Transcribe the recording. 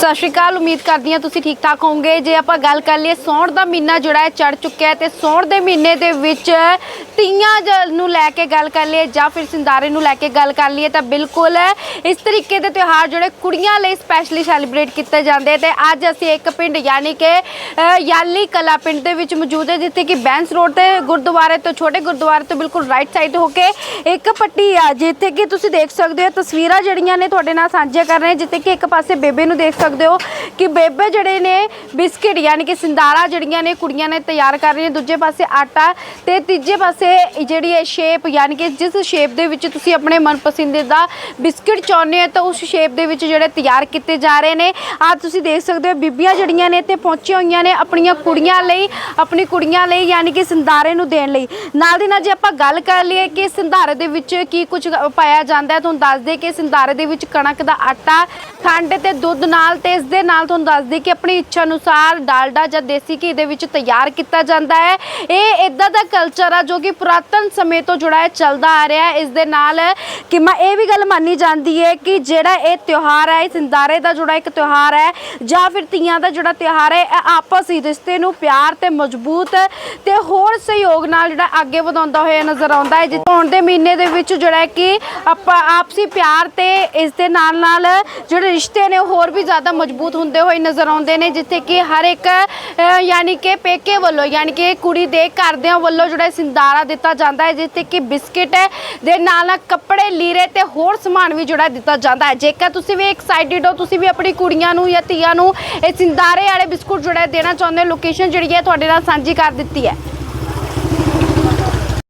ਸਤਿ ਸ਼੍ਰੀ ਅਕਾਲ, ਉਮੀਦ ਕਰਦੀ ਹਾਂ ਤੁਸੀਂ ਠੀਕ ਠਾਕ ਹੋਵੋਗੇ। ਜੇ ਆਪਾਂ ਗੱਲ ਕਰ ਲਈਏ, ਸੌਣ ਦਾ ਮਹੀਨਾ ਜਿਹੜਾ ਹੈ ਚੜ ਚੁੱਕਿਆ ਹੈ ਤੇ ਸੌਣ ਦੇ ਮਹੀਨੇ ਦੇ ਵਿੱਚ ਤੀਆਂ ਜ- ਨੂੰ ਲੈ ਕੇ ਗੱਲ ਕਰ ਲਈਏ ਜਾਂ ਫਿਰ ਸਿੰਦਾਰੇ ਨੂੰ ਲੈ ਕੇ ਗੱਲ ਕਰ ਲਈਏ ਤਾਂ ਬਿਲਕੁਲ ਇਸ ਤਰੀਕੇ ਦੇ ਤਿਉਹਾਰ ਜਿਹੜੇ ਕੁੜੀਆਂ ਲਈ ਸਪੈਸ਼ਲੀ ਸੈਲੀਬ੍ਰੇਟ ਕੀਤੇ ਜਾਂਦੇ ਤੇ ਅੱਜ ਅਸੀਂ ਇੱਕ ਪਿੰਡ ਯਾਨੀ ਕਿ ਯਾਲੀ ਕਲਾ ਪਿੰਡ ਦੇ ਵਿੱਚ ਮੌਜੂਦ ਹੈ ਜਿੱਥੇ ਕਿ ਬੈਂਸ ਰੋਡ ਤੇ ਗੁਰਦੁਆਰੇ ਤੋਂ ਛੋਟੇ ਗੁਰਦੁਆਰੇ ਤੋਂ ਬਿਲਕੁਲ ਰਾਈਟ ਸਾਈਡ ਹੋ ਕੇ ਇੱਕ ਪੱਟੀ ਆ, ਜਿੱਥੇ ਕਿ ਤੁਸੀਂ ਦੇਖ ਸਕਦੇ ਹੋ ਤਸਵੀਰਾਂ ਜਿਹੜੀਆਂ ਨੇ ਤੁਹਾਡੇ ਨਾਲ ਸਾਂਝੀਆਂ ਕਰ ਰਹੇ ਜਿੱਥੇ ਕਿ ਇੱਕ ਪਾਸੇ ਬੇਬੇ ਨੂੰ ਦੇਖ ਸਕਦੇ ਹੋ ਕਿ ਬੇਬੇ ਜਿਹੜੇ ਨੇ ਬਿਸਕਿਟ ਯਾਨੀ ਕਿ ਸਿੰਦਾਰਾ ਜਿਹੜੀਆਂ ਨੇ ਕੁੜੀਆਂ ਨੇ ਤਿਆਰ ਕਰ ਰਹੀਆਂ ਦੂਜੇ ਪਾਸੇ ਆਟਾ ਤੇ ਤੀਜੇ ਪਾਸੇ ਜਿਹੜੀ ਹੈ ਸ਼ੇਪ ਯਾਨੀ ਕਿ ਜਿਸ ਸ਼ੇਪ ਦੇ ਵਿੱਚ ਤੁਸੀਂ ਆਪਣੇ ਮਨਪਸੰਦੀਦਾ ਬਿਸਕਿਟ ਚਾਹੁੰਦੇ ਹੋ, ਤਾਂ ਉਸ ਸ਼ੇਪ ਦੇ ਵਿੱਚ ਜਿਹੜੇ ਤਿਆਰ ਕੀਤੇ ਜਾ ਰਹੇ ਨੇ। ਆ ਤੁਸੀਂ ਦੇਖ ਸਕਦੇ ਹੋ, ਬੀਬੀਆਂ ਜਿਹੜੀਆਂ ਨੇ ਇੱਥੇ ਪਹੁੰਚੀਆਂ ਹੋਈਆਂ ਨੇ ਆਪਣੀਆਂ ਕੁੜੀਆਂ ਲਈ, ਆਪਣੀ ਕੁੜੀਆਂ ਲਈ ਯਾਨੀ ਕਿ ਸੰਧਾਰੇ ਨੂੰ ਦੇਣ ਲਈ। ਨਾਲ ਦੀ ਨਾਲ ਜੇ ਆਪਾਂ ਗੱਲ ਕਰ ਲਈਏ ਕਿ ਸਿੰਦਾਰੇ ਦੇ ਵਿੱਚ ਕੀ ਕੁਝ ਪਾਇਆ ਜਾਂਦਾ ਹੈ, ਤੁਹਾਨੂੰ ਦੱਸ ਦੇ ਕਿ ਸਿੰਦਾਰੇ ਦੇ ਵਿੱਚ ਕਣਕ ਦਾ ਆਟਾ ਖੰਡ ਤੇ ਦੁੱਧ ਨਾਲ ਤੇ ਇਸ ਦੇ ਨਾਲ ਤੁਹਾਨੂੰ ਦੱਸ ਦੇ ਕਿ ਆਪਣੀ ਇੱਛਾ ਅਨੁਸਾਰ ਡਾਲਡਾ ਜਾਂ ਦੇਸੀ ਘੀ ਦੇ ਵਿੱਚ ਤਿਆਰ ਕੀਤਾ ਜਾਂਦਾ ਹੈ। ਇਹ ਇਦਾਂ ਦਾ ਕਲਚਰ ਆ ਜੋ ਕਿ ਪੁਰਾਤਨ ਸਮੇਂ ਤੋਂ ਜੁੜਾ ਹੈ ਚੱਲਦਾ ਆ ਰਿਹਾ ਹੈ। ਇਸ ਦੇ ਨਾਲ ਕਿ ਮੈਂ ਇਹ ਵੀ ਗੱਲ ਮੰਨੀ ਜਾਂਦੀ ਹੈ ਕਿ ਜਿਹੜਾ ਇਹ ਤਿਉਹਾਰ ਹੈ, ਇਹ ਸਿੰਦਾਰੇ ਦਾ ਜੁੜਾ ਇੱਕ ਤਿਉਹਾਰ ਹੈ ਜਾਂ ਫਿਰ ਤੀਆਂ ਦਾ ਜਿਹੜਾ ਤਿਉਹਾਰ ਹੈ, ਇਹ ਆਪਸੀ ਰਿਸ਼ਤੇ ਨੂੰ ਪਿਆਰ ਤੇ ਮਜ਼ਬੂਤ ਤੇ ਹੋਰ ਸਹਿਯੋਗ ਨਾਲ ਜਿਹੜਾ ਅੱਗੇ ਵਧਾਉਂਦਾ ਹੋਇਆ ਨਜ਼ਰ ਆਉਂਦਾ ਹੈ। ਜਿੱਥੇ ਹੁਣ ਦੇ ਮਹੀਨੇ ਦੇ ਵਿੱਚ ਜਿਹੜਾ ਕਿ ਆਪਾਂ ਆਪਸੀ ਪਿਆਰ ਤੇ ਇਸ ਦੇ ਨਾਲ ਨਾਲ ਜਿਹੜੇ ਰਿਸ਼ਤੇ ਨੇ ਹੋਰ ਵੀ ਜ਼ਿਆਦਾ ਮਜ਼ਬੂਤ ਹੁੰਦੇ ਹੋਏ ਨਜ਼ਰ ਆਉਂਦੇ ਨੇ, ਜਿੱਥੇ ਕਿ ਹਰ ਇੱਕ ਯਾਨੀ ਕਿ ਪੇਕੇ ਵੱਲੋਂ, ਯਾਨੀ ਕਿ ਕੁੜੀ ਦੇ ਘਰਦਿਆਂ ਵੱਲੋਂ ਜਿਹੜਾ ਸਿੰਦਾਰਾ ਦਿੱਤਾ ਜਾਂਦਾ ਹੈ, ਜਿੱਥੇ ਕਿ ਬਿਸਕਿਟ ਦੇ ਨਾਲ ਨਾਲ ਕੱਪੜੇ, ਲੀਰੇ ਤੇ ਹੋਰ ਸਮਾਨ ਵੀ ਜਿਹੜਾ ਦਿੱਤਾ ਜਾਂਦਾ ਹੈ। ਜੇਕਰ ਤੁਸੀਂ ਵੀ ਐਕਸਾਈਟਿਡ ਹੋ, ਤੁਸੀਂ ਵੀ ਆਪਣੀ ਕੁੜੀਆਂ ਨੂੰ ਜਾਂ ਧੀਆਂ ਨੂੰ ਇਹ ਸਿੰਦਾਰੇ ਵਾਲੇ ਬਿਸਕੁਟ ਜਿਹੜਾ ਦੇਣਾ ਚਾਹੁੰਦੇ ਹੋ ਲੋਕੇਸ਼ਨ ਜਿਹੜੀ ਹੈ ਤੁਹਾਡੇ ਨਾਲ ਸਾਂਝੀ ਕਰ ਦਿੱਤੀ ਹੈ।